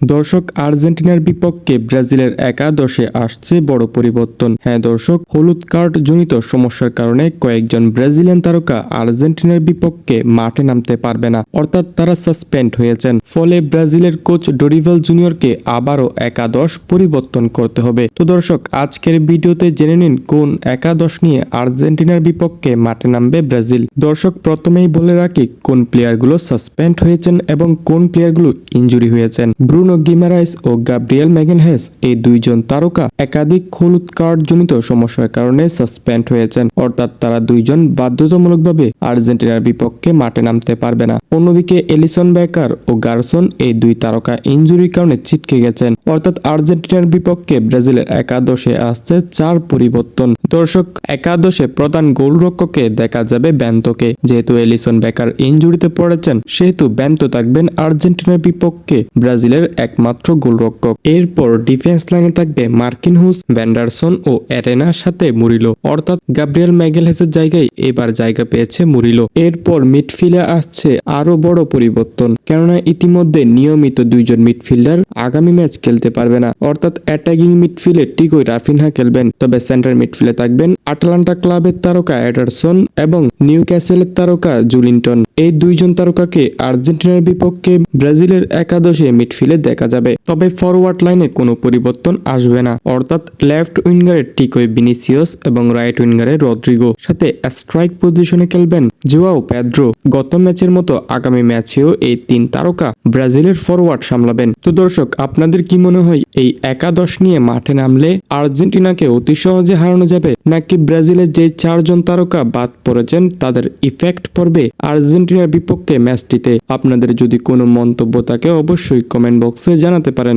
দর্শক আর্জেন্টিনার বিপক্ষে ব্রাজিলের একাদশে আসছে বড় পরিবর্তন। হ্যাঁ দর্শক, হলুদ কার্ড জনিত সমস্যার কারণে কয়েকজন ব্রাজিলিয়ান তারকা আর্জেন্টিনার বিপক্ষে মাঠে নামতে পারবে না, অর্থাৎ তারা সাসপেন্ড হয়েছেন। ফলে ব্রাজিলের কোচ ডরিভাল জুনিয়রকে আবারও একাদশ পরিবর্তন করতে হবে। তো দর্শক, আজকের ভিডিওতে জেনে নিন কোন একাদশ নিয়ে আর্জেন্টিনার বিপক্ষে মাঠে নামবে ব্রাজিল। দর্শক, প্রথমেই বলে রাখি কোন প্লেয়ারগুলো সাসপেন্ড হয়েছেন এবং কোন প্লেয়ারগুলো ইনজুরি হয়েছেন। ব্রুনো গিমারাইস ও গাব্রিয়েল ম্যাগেনহেস এই দুইজন তারকা একাধিক হলুদ কার্ড জনিত সমস্যার কারণে সাসপেন্ড হয়েছেন। অর্থাৎ তারা দুইজন বাধ্যতামূলকভাবে আর্জেন্টিনার বিপক্ষে মাঠে নামতে পারবে না। অন্যদিকে এলিসন বেকার ও গার্সন এই দুই তারকা ইনজুরির কারণে ছিটকে গেছেন। অর্থাৎ আর্জেন্টিনার বিপক্ষে ব্রাজিলের একাদশে আসছে চার পরিবর্তন। দর্শক, একাদশে প্রধান গোলরক্ষকে দেখা যাবে ব্যান্তকে। যেহেতু এলিসন বেকার ইনজুরিতে পড়েছেন, সেহেতু ব্যান্ত থাকবেন আর্জেন্টিনার বিপক্ষে ব্রাজিলের একমাত্র গোলরক্ষক। এরপর ডিফেন্স লাইনে থাকবে মার্কিন হুস, ভ্যান্ডারসন ও অ্যারেনার সাথে মুরিলো। অর্থাৎ গাব্রিয়াল ম্যাগেলহেসের জায়গায় এবার জায়গা পেয়েছে মুরিলো। এরপর মিডফিল্ডে আসছে আরও বড় পরিবর্তন। কেননা ইতিমধ্যে নিয়মিত দুইজন মিডফিল্ডার আগামী ম্যাচ খেলতে পারবে না। অর্থাৎ অ্যাটাকিং মিডফিল্ডে টিকোই রাফিনহা খেলবেন। তবে সেন্টার মিডফিল্ডে থাকবেন আটলান্টা ক্লাবের তারকা অ্যাডারসন এবং নিউ ক্যাসেলের তারকা জুলিন্টন এই দুইজন তারকাকে আর্জেন্টিনার বিপক্ষে ব্রাজিলের একাদশে মিডফিল্ডে দেখা যাবে। তবে ফরওয়ার্ড লাইনে কোনো পরিবর্তন আসবে না। অর্থাৎ লেফট উইঙ্গারে টিকোই বিনিসিয়াস এবং রাইট উইঙ্গারে রদ্রিগো সাথে স্ট্রাইক পজিশনে খেলবেন জোয়াও প্যাদ্রো গত ম্যাচের মতো আগামী ম্যাচেও এই তিন তারকা ব্রাজিলের ফরওয়ার্ড সামলাবেন। তো দর্শক, আপনাদের কি মনে হয়, এই একাদশ নিয়ে মাঠে নামলে আর্জেন্টিনাকে অতি সহজে হারানো যাবে? নাকি ব্রাজিলের যে চারজন তারকা বাদ পড়েছেন, তাদের ইফেক্ট পড়বে আর্জেন্টিনার বিপক্ষে ম্যাচটিতে? আপনাদের যদি কোনো মন্তব্য থাকে, অবশ্যই কমেন্ট বক্সে জানাতে পারেন।